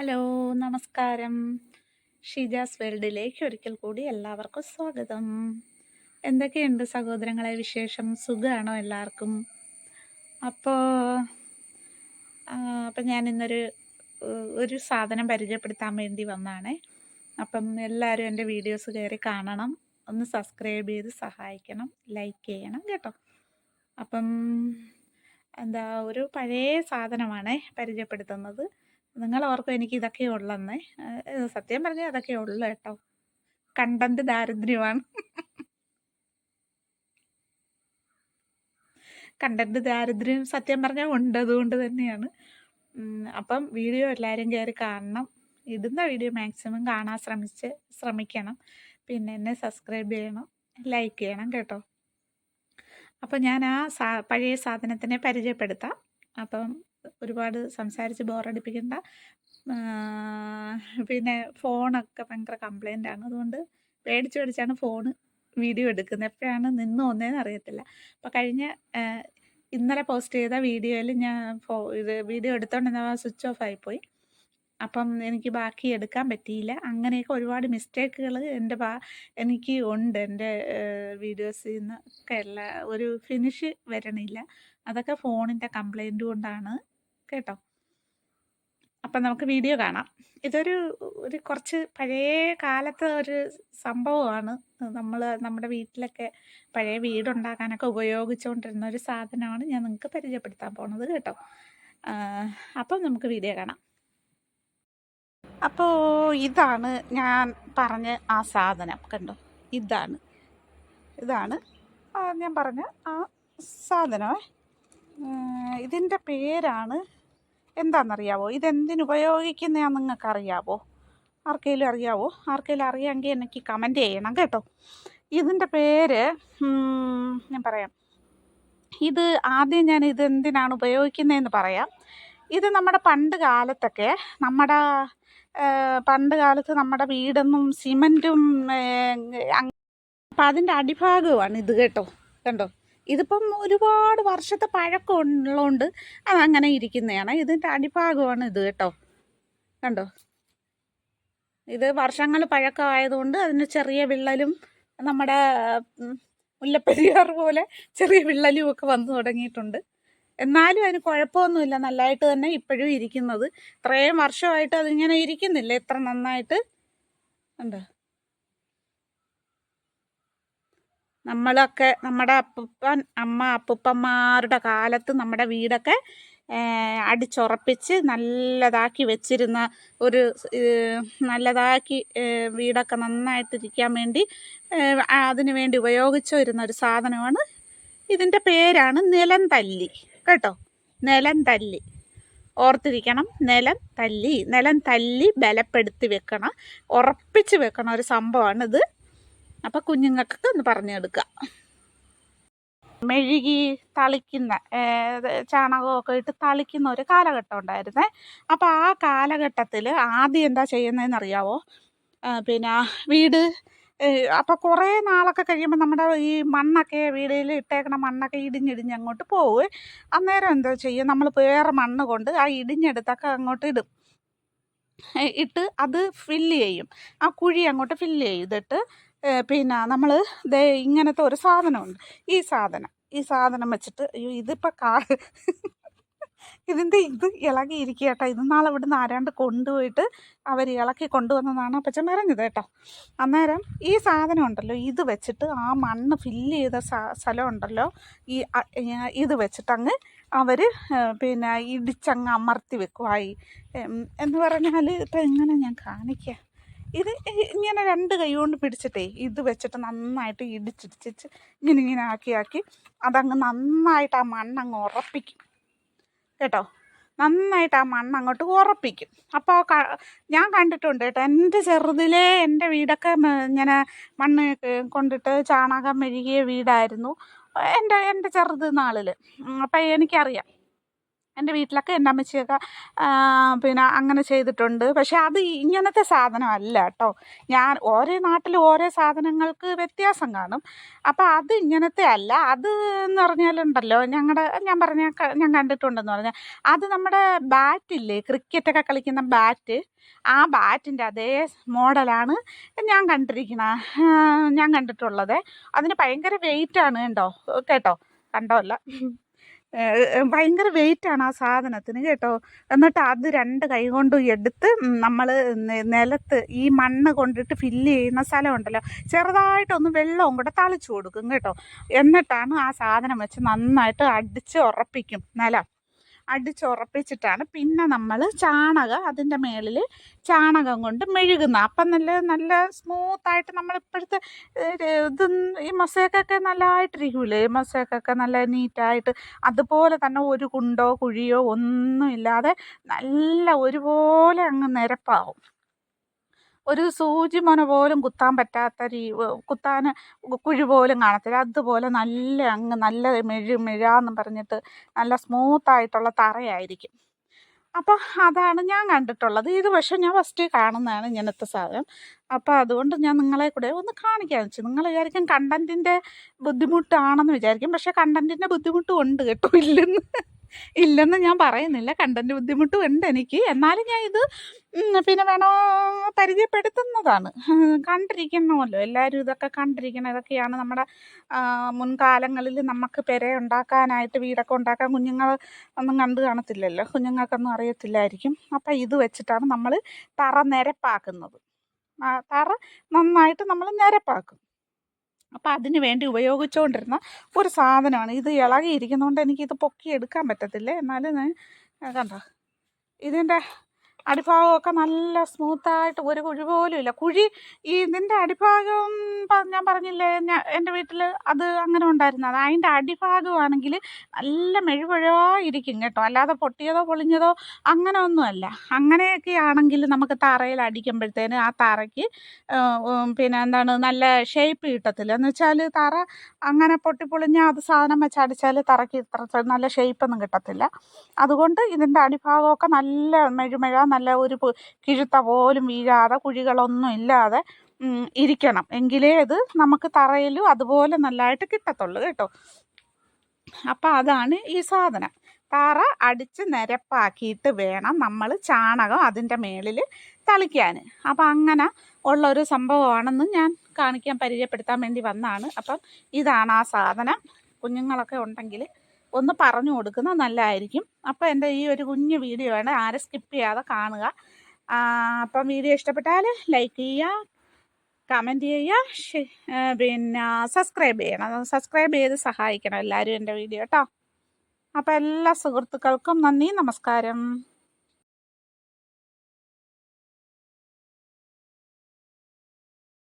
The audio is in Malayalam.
ഹലോ നമസ്കാരം. ഷീജാസ് വേൾഡിലേക്ക് ഒരിക്കൽ കൂടി എല്ലാവർക്കും സ്വാഗതം. എന്തൊക്കെയുണ്ട് സഹോദരങ്ങളെ വിശേഷം? സുഖമാണോ എല്ലാവർക്കും? അപ്പോൾ അപ്പം ഞാൻ ഇന്നൊരു ഒരു സാധനം പരിചയപ്പെടുത്താൻ വേണ്ടി വന്നതാണേ അപ്പം എല്ലാവരും എന്റെ വീഡിയോസ് കയറി കാണണം. ഒന്ന് സബ്സ്ക്രൈബ് ചെയ്ത് സഹായിക്കണം. ലൈക്ക് ചെയ്യണം കേട്ടോ. അപ്പം എന്താ ഒരു പഴയ സാധനമാണ് പരിചയപ്പെടുത്തുന്നത്. നിങ്ങൾ ഓർക്കും എനിക്ക് ഇതൊക്കെ ഉള്ളെന്നേ. സത്യം പറഞ്ഞാൽ അതൊക്കെ ഉള്ളു കേട്ടോ. കണ്ടന്റ് ദാരിദ്ര്യമാണ്. കണ്ടന്റ് ദാരിദ്ര്യം സത്യം പറഞ്ഞാൽ ഉണ്ട് അതുകൊണ്ട് തന്നെയാണ്. അപ്പം വീഡിയോ എല്ലാവരും കയറി കാണണം. ഇടുന്ന വീഡിയോ മാക്സിമം കാണാൻ ശ്രമിച്ച് ശ്രമിക്കണം. പിന്നെ എന്നെ സബ്സ്ക്രൈബ് ചെയ്യണം ലൈക്ക് ചെയ്യണം കേട്ടോ. അപ്പം ഞാൻ ആ സാ പഴയ സാധനത്തിനെ പരിചയപ്പെടുത്താം. അപ്പം ഒരുപാട് സംസാരിച്ച് ബോറടിപ്പിക്കണ്ട. പിന്നെ ഫോണൊക്കെ ഭയങ്കര കംപ്ലൈന്റ് ആണ് അതുകൊണ്ട് പേടിച്ച് പേടിച്ചാണ് ഫോണ് വീഡിയോ എടുക്കുന്നത്. എപ്പോഴാണ് നിന്ന് വന്നതെന്ന് അറിയത്തില്ല. അപ്പോൾ കഴിഞ്ഞ ഇന്നലെ പോസ്റ്റ് ചെയ്ത വീഡിയോയിൽ ഞാൻ ഫോ ഇത് വീഡിയോ എടുത്തോണ്ട് സ്വിച്ച് ഓഫ് ആയിപ്പോയി അപ്പം എനിക്ക് ബാക്കി എടുക്കാൻ പറ്റിയില്ല. അങ്ങനെയൊക്കെ ഒരുപാട് മിസ്റ്റേക്കുകൾ എന്റെ ഭാ എനിക്ക് ഉണ്ട് എന്റെ വീഡിയോസിൽ നിന്ന് ഒക്കെ എല്ലാ. ഒരു ഫിനിഷ് വരണില്ല. അതൊക്കെ ഫോണിന്റെ കംപ്ലൈന്റ് കൊണ്ടാണ്. കേട്ടോ. അപ്പം നമുക്ക് വീഡിയോ കാണാം. ഇതൊരു ഒരു കുറച്ച് പഴയ കാലത്തെ ഒരു സംഭവമാണ്. നമ്മൾ നമ്മുടെ വീട്ടിലൊക്കെ പഴയ വീടുണ്ടാക്കാനൊക്കെ ഉപയോഗിച്ചുകൊണ്ടിരുന്ന ഒരു സാധനമാണ് ഞാൻ നിങ്ങൾക്ക് പരിചയപ്പെടുത്താൻ പോണത് കേട്ടോ. അപ്പം നമുക്ക് വീഡിയോ കാണാം. അപ്പോൾ ഇതാണ് ഞാൻ പറഞ്ഞ ആ സാധനം കണ്ടോ? ഇതാണ്. ഇതാണ് ഞാൻ പറഞ്ഞ ആ സാധനമേ ഇതിന്റെ പേരാണ് എന്താണെന്നറിയാവോ ഇതെന്തിനു ഉപയോഗിക്കുന്നതാണെന്ന് നിങ്ങൾക്ക് അറിയാവോ ആർക്കെങ്കിലും അറിയാവോ? ആർക്കെങ്കിലും അറിയാമെങ്കിൽ എനിക്ക് കമന്റ് ചെയ്യണം കേട്ടോ. ഇതിന്റെ പേര് ഞാൻ പറയാം. ഇത് ആദ്യം ഞാൻ ഇത് എന്തിനാണ് ഉപയോഗിക്കുന്നതെന്ന് പറയാം. ഇത് നമ്മുടെ പണ്ട് കാലത്തൊക്കെ നമ്മുടെ പണ്ട് കാലത്ത് നമ്മുടെ വീടൊന്നും സിമന്റും അപ്പം അതിന്റെ അടിഭാഗമാണ് ഇത് കേട്ടോ. കണ്ടോ? ഇതിപ്പം ഒരുപാട് വർഷത്തെ പഴക്കം ഉള്ളതുകൊണ്ട് അങ്ങനെ ഇരിക്കുന്നതാണ്. ഇതിന്റെ അടിഭാഗമാണ് ഇത് കേട്ടോ. കണ്ടോ? ഇത് വർഷങ്ങൾ പഴക്കമായതുകൊണ്ട് അതിന് ചെറിയ വിള്ളലും നമ്മുടെ മുല്ലപ്പെരിയാർ പോലെ ചെറിയ വിള്ളലും ഒക്കെ വന്നു തുടങ്ങിയിട്ടുണ്ട്. എന്നാലും അതിന് കുഴപ്പമൊന്നുമില്ല. നല്ലതായിട്ട് തന്നെ ഇപ്പോഴും ഇരിക്കുന്നത്. ഇത്രയും വർഷമായിട്ട് അതിങ്ങനെ ഇരിക്കുന്നില്ല. എത്ര നന്നായിട്ട്. ഉണ്ട് നമ്മളൊക്കെ നമ്മുടെ അപ്പൂപ്പൻ അമ്മ അപ്പൂപ്പന്മാരുടെ കാലത്ത് നമ്മുടെ വീടൊക്കെ അടിച്ചുറപ്പിച്ച് നല്ലതാക്കി വെച്ചിരുന്ന ഒരു നല്ലതാക്കി വീടൊക്കെ നന്നായിട്ടിരിക്കാൻ വേണ്ടി അതിന് വേണ്ടി ഉപയോഗിച്ചു വരുന്ന ഒരു സാധനമാണ്. ഇതിന്റെ പേരാണ് നിലം തല്ലി. കേട്ടോ? നിലം തല്ലി. ഓർത്തിരിക്കണം. നിലം തല്ലി. നിലം തല്ലി ബലപ്പെടുത്തി വെക്കണം. ഉറപ്പിച്ച് വെക്കണ ഒരു സംഭവമാണ് ഇത് അപ്പം കുഞ്ഞുങ്ങൾക്കൊക്കെ ഒന്ന് പറഞ്ഞു കൊടുക്കുക മെഴുകി തളിക്കുന്ന ചാണകമൊക്കെ ഇട്ട് തളിക്കുന്ന ഒരു കാലഘട്ടം ഉണ്ടായിരുന്നേ. അപ്പോൾ ആ കാലഘട്ടത്തിൽ ആദ്യം എന്താ ചെയ്യുന്നതെന്ന് അറിയാവോ? പിന്നെ വീട് അപ്പോൾ കുറേ നാളൊക്കെ കഴിയുമ്പോൾ നമ്മുടെ ഈ മണ്ണൊക്കെ വീടിൽ ഇട്ടേക്കണ മണ്ണൊക്കെ ഇടിഞ്ഞിടിഞ്ഞ് അങ്ങോട്ട് പോവും. അന്നേരം എന്താ ചെയ്യും? നമ്മൾ വേറെ മണ്ണ് കൊണ്ട് ആ ഇടിഞ്ഞെടുത്തൊക്കെ അങ്ങോട്ട് ഇടും. ഇട്ട് അത് ഫില്ല് ചെയ്യും. ആ കുഴി അങ്ങോട്ട് ഫില്ല് ചെയ്തിട്ട് പിന്നെ നമ്മൾ ദേ ഇങ്ങനത്തെ ഒരു സാധനമുണ്ട്. ഈ സാധനം ഈ സാധനം വെച്ചിട്ട് അയ്യോ ഇതിപ്പോൾ കാ ഇതിന്റെ ഇത് ഇളകിയിരിക്കുക കേട്ടോ ഇത് നാളെ ഇവിടുന്ന് ആരാണ്ട് കൊണ്ടുപോയിട്ട് അവർ ഇളക്കി കൊണ്ടുവന്നതാണ് അപ്പച്ചൻ പറഞ്ഞത് കേട്ടോ. അന്നേരം ഈ സാധനം ഉണ്ടല്ലോ ഇത് വെച്ചിട്ട് ആ മണ്ണ് ഫില്ല് ചെയ്ത സ്ഥലം ഉണ്ടല്ലോ ഈ ഇത് വെച്ചിട്ട് ഇത് വെച്ചിട്ടങ്ങ് അവർ പിന്നെ ഇടിച്ചങ്ങ് അമർത്തി വെക്കുവായി. എന്ന് പറഞ്ഞാൽ ഇപ്പം എങ്ങനെ ഞാൻ കാണിക്കുക ഇത് ഇങ്ങനെ രണ്ട് കൈ കൊണ്ട് പിടിച്ചിട്ടേ ഇത് വെച്ചിട്ട് നന്നായിട്ട് ഇടിച്ചിടിച്ചിട്ട് ഇങ്ങനെ ഇങ്ങനെ ആക്കി ആക്കി അതങ്ങ് നന്നായിട്ട് ആ മണ്ണങ്ങ് ഉറപ്പിക്കും. കേട്ടോ? നന്നായിട്ട് ആ മണ്ണ് അങ്ങോട്ട് ഉറപ്പിക്കും അപ്പോൾ ഞാൻ കണ്ടിട്ടുണ്ട് കേട്ടോ എന്റെ ചെറുതിലെ എന്റെ വീടൊക്കെ ഇങ്ങനെ മണ്ണ് കൊണ്ടിട്ട് ചാണകം മെഴുകിയ വീടായിരുന്നു. എന്റെ എന്റെ ചെറുത് നാളിൽ അപ്പം എനിക്കറിയാം. എന്റെ വീട്ടിലൊക്കെ എന്റെ അമ്മച്ചിയൊക്കെ പിന്നെ അങ്ങനെ ചെയ്തിട്ടുണ്ട്. പക്ഷെ അത് ഇങ്ങനത്തെ സാധനമല്ല കേട്ടോ. ഞാൻ ഓരോ നാട്ടിൽ ഓരോ സാധനങ്ങൾക്ക് വ്യത്യാസം കാണും. അപ്പോൾ അത് ഇങ്ങനത്തെ അല്ല. അത് എന്ന് പറഞ്ഞാലുണ്ടല്ലോ ഞങ്ങളുടെ ഞാൻ പറഞ്ഞ ഞാൻ കണ്ടിട്ടുണ്ടെന്ന് പറഞ്ഞാൽ അത് നമ്മുടെ ബാറ്റില്ലേ ക്രിക്കറ്റൊക്കെ കളിക്കുന്ന ബാറ്റ് ആ ബാറ്റിന്റെ അതേ മോഡലാണ് ഞാൻ കണ്ടിരിക്കണ ഞാൻ കണ്ടിട്ടുള്ളത്. അതിന് ഭയങ്കര വെയിറ്റാണ് കേട്ടോ. കേട്ടോ? കണ്ടോ അല്ല? ഭയങ്കര വെയിറ്റ് ആണ് ആ സാധനത്തിന് കേട്ടോ. എന്നിട്ട് അത് രണ്ട് കൈ കൊണ്ട് എടുത്ത് നമ്മൾ നിലത്ത് ഈ മണ്ണ് കൊണ്ടിട്ട് ഫില്ല് ചെയ്യുന്ന സ്ഥലമുണ്ടല്ലോ ചെറുതായിട്ടൊന്ന് വെള്ളവും കൂടെ തളിച്ചു കൊടുക്കും കേട്ടോ. എന്നിട്ടാണ് ആ സാധനം വെച്ച് നന്നായിട്ട് അടിച്ച് ഉറപ്പിക്കും. നിലം. അടിച്ചുറപ്പിച്ചിട്ടാണ്. പിന്നെ നമ്മൾ ചാണകം അതിന്റെ മേളിൽ ചാണകം കൊണ്ട് മെഴുകുന്ന. അപ്പം നല്ല നല്ല സ്മൂത്തായിട്ട് നമ്മളിപ്പോഴത്തെ ഇത് ഈ മൊസേക്കൊക്കെ നല്ലതായിട്ടിരിക്കൂലേ മൊസേക്കൊക്കെ നല്ല നീറ്റായിട്ട് അതുപോലെ തന്നെ ഒരു കുണ്ടോ കുഴിയോ ഒന്നുമില്ലാതെ നല്ല ഒരുപോലെ അങ്ങ് നിരപ്പാവും. ഒരു സൂചി മുന പോലും കുത്താൻ പറ്റാത്ത രീ കുത്താൻ കുഴി പോലും കാണത്തില്ല. അതുപോലെ നല്ല അങ്ങ് നല്ല മെഴു മെഴാന്നും പറഞ്ഞിട്ട് നല്ല സ്മൂത്തായിട്ടുള്ള തറയായിരിക്കും. അപ്പോൾ അതാണ് ഞാൻ കണ്ടിട്ടുള്ളത്. ഇത് പക്ഷേ ഞാൻ ഫസ്റ്റ് കാണുന്നതാണ് ഇങ്ങനത്തെ സാധനം. അപ്പോൾ അതുകൊണ്ട് ഞാൻ നിങ്ങളെ കൂടെ ഒന്ന് കാണിക്കാന്ന് വെച്ചു. നിങ്ങൾ വിചാരിക്കും കണ്ടന്റിന്റെ ബുദ്ധിമുട്ടാണെന്ന് വിചാരിക്കും. പക്ഷേ കണ്ടന്റിന്റെ ബുദ്ധിമുട്ടും ഉണ്ട് കേട്ടോ ഇല്ലെന്ന്. ഇല്ലെന്ന് ഞാൻ പറയുന്നില്ല. കണ്ടന്റ് ബുദ്ധിമുട്ടും ഉണ്ട് എനിക്ക്. എന്നാലും ഞാൻ ഇത് പിന്നെ വേണോ പരിചയപ്പെടുത്തുന്നതാണ്. കണ്ടിരിക്കണമല്ലോ എല്ലാവരും ഇതൊക്കെ കണ്ടിരിക്കണം. ഇതൊക്കെയാണ് നമ്മുടെ മുൻകാലങ്ങളിൽ നമുക്ക് പെര ഉണ്ടാക്കാനായിട്ട് വീടൊക്കെ ഉണ്ടാക്കാൻ കുഞ്ഞുങ്ങൾ ഒന്നും കണ്ടു കാണത്തില്ലല്ലോ. കുഞ്ഞുങ്ങൾക്കൊന്നും അറിയത്തില്ലായിരിക്കും. അപ്പം ഇത് വെച്ചിട്ടാണ് നമ്മൾ തറ നിരപ്പാക്കുന്നത്. തറ നന്നായിട്ട് നമ്മൾ നിരപ്പാക്കും. അപ്പോൾ അതിന് വേണ്ടി ഉപയോഗിച്ചുകൊണ്ടിരുന്ന ഒരു സാധനമാണ്. ഇത് ഇളകിയിരിക്കുന്നതുകൊണ്ട് എനിക്കിത് പൊക്കി എടുക്കാൻ പറ്റത്തില്ല? എന്നാലും ഞാൻ കണ്ടോ? ഇതിന്റെ അടിഭാഗമൊക്കെ നല്ല സ്മൂത്തായിട്ട് ഒരു കുഴി പോലും ഇല്ല. കുഴി ഈ ഇതിന്റെ അടിഭാഗം ഞാൻ പറഞ്ഞില്ലേ ഞാൻ എന്റെ വീട്ടിൽ അത് അങ്ങനെ ഉണ്ടായിരുന്നത്. അതിന്റെ അടിഭാഗമാണെങ്കിൽ നല്ല മെഴുപുഴായിരിക്കും കേട്ടോ. അല്ലാതെ പൊട്ടിയതോ പൊളിഞ്ഞതോ അങ്ങനെ ഒന്നുമല്ല അങ്ങനെയൊക്കെ ആണെങ്കിൽ നമുക്ക് തറയിൽ അടിക്കുമ്പോഴത്തേന് ആ തറയ്ക്ക് പിന്നെ എന്താണ് നല്ല ഷേപ്പ് കിട്ടത്തില്ല. എന്ന് വെച്ചാൽ തറ അങ്ങനെ പൊട്ടിപ്പൊളിഞ്ഞ അത് സാധനം വെച്ച് അടിച്ചാൽ തറയ്ക്ക് ഇത്ര നല്ല ഷേപ്പൊന്നും കിട്ടത്തില്ല. അതുകൊണ്ട് ഇതിന്റെ അടിഭാഗമൊക്കെ നല്ല മെഴുമെഴ നല്ല ഒരു കിഴുത്ത പോലും വീഴാതെ കുഴികളൊന്നും ഇല്ലാതെ ഇരിക്കണം. എങ്കിലേ അത് നമുക്ക് തറയിലും അതുപോലെ നല്ലതായിട്ട് കിട്ടത്തുള്ളൂ കേട്ടോ. അപ്പം അതാണ് ഈ സാധനം. തറ അടിച്ച് നിരപ്പാക്കിയിട്ട് വേണം നമ്മൾ ചാണകം അതിന്റെ മേളിൽ തളിക്കാൻ അപ്പം അങ്ങനെ ഉള്ളൊരു സംഭവമാണെന്ന് ഞാൻ കാണിക്കാൻ പരിചയപ്പെടുത്താൻ വേണ്ടി വന്നതാണ് അപ്പം ഇതാണ് ആ സാധനം. കുഞ്ഞുങ്ങളൊക്കെ ഉണ്ടെങ്കിൽ ഒന്ന് പറഞ്ഞു കൊടുക്കുന്നത് നല്ലതായിരിക്കും അപ്പോൾ എന്റെ ഈ ഒരു കുഞ്ഞു വീഡിയോ ആണ് ആരെ സ്കിപ്പ് ചെയ്യാതെ കാണുക. അപ്പം വീഡിയോ ഇഷ്ടപ്പെട്ടാൽ ലൈക്ക് ചെയ്യുക കമന്റ് ചെയ്യുക പിന്നെ സബ്സ്ക്രൈബ് ചെയ്യണം. സബ്സ്ക്രൈബ് ചെയ്ത് സഹായിക്കണം എല്ലാവരും എന്റെ വീഡിയോ കേട്ടോ. അപ്പോൾ എല്ലാ സുഹൃത്തുക്കൾക്കും നന്ദി നമസ്കാരം.